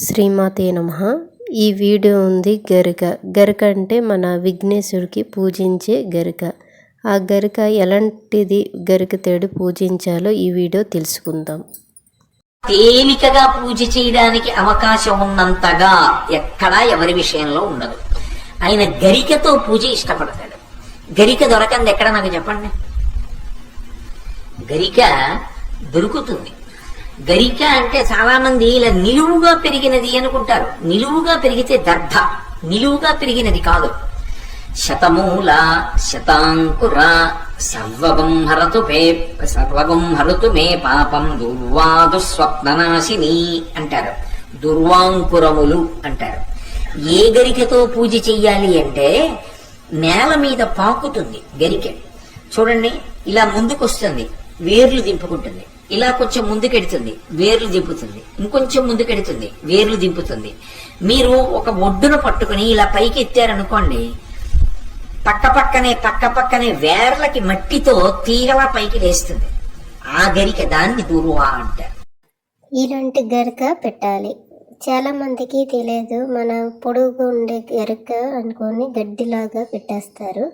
శ్రీమాతే నమ. ఈ వీడియో ఉంది గరిక. గరిక అంటే మన విఘ్నేశ్వరుడికి పూజించే గరిక. ఆ గరిక ఎలాంటిది గరిక తేడు పూజించాలో ఈ వీడియో తెలుసుకుందాం. తేలికగా పూజ చేయడానికి అవకాశం ఉన్నంతగా ఎక్కడా ఎవరి విషయంలో ఉండదు. ఆయన గరికతో పూజ ఇష్టపడతాడు. గరిక దొరకంది ఎక్కడ నాకు చెప్పండి? గరిక దొరుకుతుంది. గరిక అంటే చాలా మంది ఇలా నిలువుగా పెరిగినది అనుకుంటారు. నిలువుగా పెరిగితే దర్భ. నిలువుగా పెరిగినది కాదు. శతమూల శతాంకుర సర్వగం హరతు పే సర్వగం హరతు మే పాపం దుర్వాదు స్వప్ననాశిని అంటారు. దుర్వాంకురములు అంటారు. ఏ గరికతో పూజ చెయ్యాలి అంటే నేల మీద పాకుతుంది గరిక. చూడండి ఇలా ముందుకొస్తుంది. వేర్లు దింపుకుంటుంది. ఇలా కొంచెం ముందుకెడుతుంది. వేర్లు దింపుతుంది. ఇంకొంచెం ముందుకెడుతుంది. వేర్లు దింపుతుంది. మీరు ఒక ఒడ్డున పట్టుకుని ఇలా పైకి ఎత్తారనుకోండి పక్క పక్కనే పక్క పక్కనే వేర్లకి మట్టితో తీగలా పైకి లేస్తుంది. ఆ గరిక దాన్ని దూరువా అంటారు. ఇలాంటి గరిక పెట్టాలి. చాలా మందికి తెలియదు. మన పొడుగు ఉండే గరిక అనుకొని గడ్డిలాగా పెట్టేస్తారు.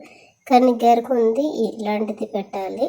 కానీ గరిక ఉంది ఇలాంటిది పెట్టాలి.